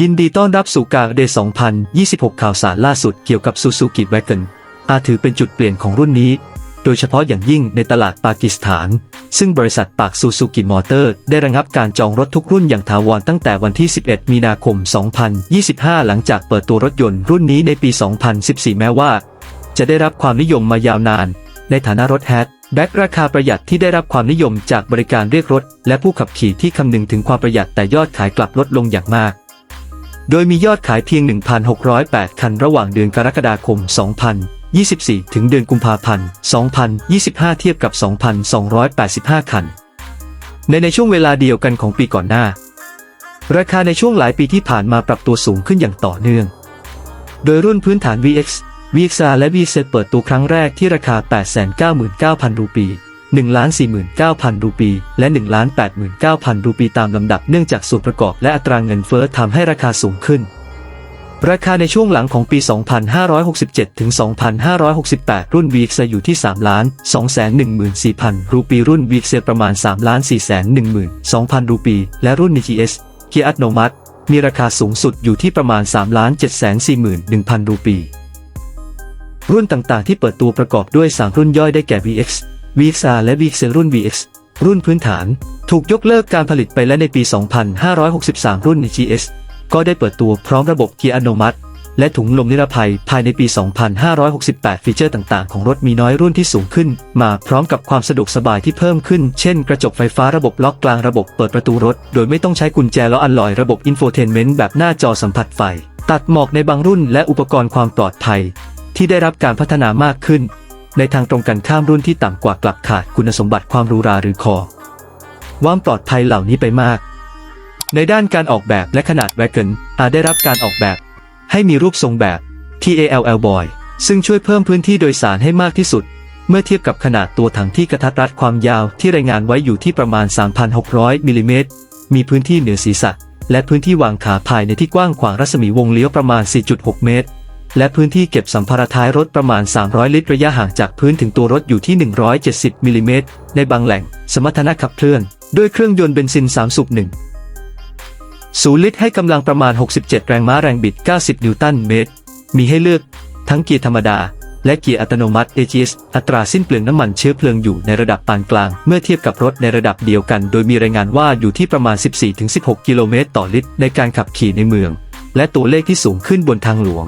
ยินดีต้อนรับสู่การเดย์2026 ข่าวสารล่าสุดเกี่ยวกับ Suzuki Wagon อาจถือเป็นจุดเปลี่ยนของรุ่นนี้ โดยเฉพาะอย่างยิ่งในตลาดปากีสถาน ซึ่งบริษัทปาก Suzuki Motor ได้ระงับการจองรถทุกรุ่นอย่างถาวรตั้งแต่วันที่ 11 มีนาคม 2025 หลังจากเปิดตัวรถยนต์รุ่นนี้ในปี 2014 แม้ว่า จะได้รับความนิยมมายาวนาน ในฐานะรถแฮชแบ็กราคาประหยัดที่ได้รับความนิยมจากบริการเรียกรถ และผู้ขับขี่ที่คำนึงถึงความประหยัดแต่ยอดขายกลับลดลงอย่างมาก โดยมียอดขายเพียง 1,608 คันระหว่างเดือนกรกฎาคม 2024 ถึงเดือนกุมภาพันธ์ 2025 เทียบกับ 2,285 คัน ในในช่วงเวลาเดียวกันของปีก่อนหน้า ราคาในช่วงหลายปีที่ผ่านมาปรับตัวสูงขึ้นอย่างต่อเนื่อง โดยรุ่นพื้นฐาน VX VXR และ VZ เปิดตัวครั้งแรกที่ราคา 899,000 รูปี 1,49,000 รูปี และ 1,89,000 รูปีตามลำดับเนื่องจากส่วนประกอบและอัตราเงินเฟ้อทำให้ราคาสูงขึ้น ราคาในช่วงหลังของปี 2567 ถึง 2568 รุ่น VX อยู่ที่ 3 ล้าน 214,000 รูปี รุ่น VX ประมาณ 3 ล้าน 412,000 รูปี และรุ่น GS เกียร์อัตโนมัติ มีราคาสูงสุดอยู่ที่ประมาณ 3 ล้าน 741,000 รูปีรุ่นต่างๆ ที่เปิดตัวประกอบด้วย 3 รุ่นย่อยได้แก่ VX VXR และ VX รุ่น VX รุ่นพื้นฐาน ถูกยกเลิกการผลิตไปและในปี 2563 รุ่น GS ก็ได้เปิดตัวพร้อมระบบเกียร์อัตโนมัติ และถุงลมนิรภัยภายในปี 2568 ฟีเจอร์ต่างๆ ของรถมีน้อยรุ่นที่สูงขึ้น มาพร้อมกับความสะดวกสบายที่เพิ่มขึ้น เช่น กระจกไฟฟ้าระบบล็อกกลางระบบเปิดประตูรถ โดยไม่ต้องใช้กุญแจและอันลอยระบบอินโฟเทนเมนต์แบบหน้าจอสัมผัสไฟ ตัดหมอกในบางรุ่นและอุปกรณ์ความปลอดภัย ที่ได้รับการพัฒนามากขึ้น ในทางตรงกันข้ามรุ่นที่ต่ำกว่ากลับขาดคุณสมบัติความรูราหรือคอความปลอดภัยเหล่านี้ไปมาก ในด้านการออกแบบและขนาดแวกเกิลอาจได้รับการออกแบบ ให้มีรูปทรงแบบ TALL Boy ซึ่งช่วยเพิ่มพื้นที่โดยสารให้มากที่สุด เมื่อเทียบกับขนาดตัวถังที่กระทัดรัดความยาวที่รายงานไว้อยู่ที่ประมาณ 3,600มิลลิเมตรมีพื้นที่เหนือศีรษะ และพื้นที่วางขาภายในที่กว้างขวางรัศมีวงเลี้ยวประมาณ 4.6 เมตร และพื้นที่เก็บสัมภาระท้ายรถประมาณ 300 ลิตร ระยะห่างจากพื้นถึงตัวรถอยู่ที่ 170มิลลิเมตรในบางแหล่ง สมรรถนะขับเคลื่อน ด้วยเครื่องยนต์เบนซิน3สูบ1ศูลิตรให้กำลังประมาณ 67 แรงม้าแรงบิด 90 นิวตันเมตร มีให้เลือก ทั้งเกียร์ธรรมดา และเกียร์อัตโนมัติ AGS อัตราสิ้นเปลืองน้ำมันเชื้อเพลิงอยู่ในระดับปานกลาง เมื่อเทียบกับรถในระดับเดียวกัน โดยมีรายงานว่าอยู่ที่ประมาณ 14-16 กิโลเมตรต่อลิตร ในการขับขี่ในเมือง และตัวเลขที่สูงขึ้นบนทางหลวง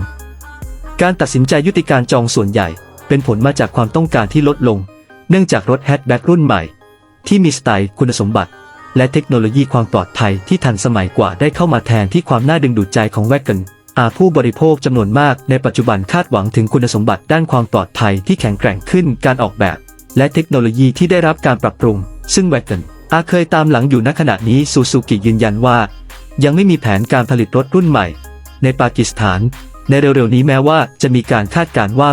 การตัดสินใจยุติการจองส่วนใหญ่ เป็นผลมาจากความต้องการที่ลดลง เนื่องจากรถแฮชแบ็กรุ่นใหม่ ที่มีสไตล์คุณสมบัติ และเทคโนโลยีความปลอดภัยที่ทันสมัยกว่าได้เข้ามาแทนที่ความน่าดึงดูดใจของแวกเกนอาผู้บริโภคจำนวนมากในปัจจุบันคาดหวังถึงคุณสมบัติด้านความปลอดภัยที่แข็งแกร่งขึ้นการออกแบบ และเทคโนโลยีที่ได้รับการปรับปรุง ซึ่งแวกเกนอาเคยตามหลังอยู่ณขณะนี้ซูซูกิยืนยันว่า ยังไม่มีแผนการผลิตรถรุ่นใหม่ ในปากีสถาน ในเร็วๆนี้แม้ว่าจะมีการคาดการณ์ว่า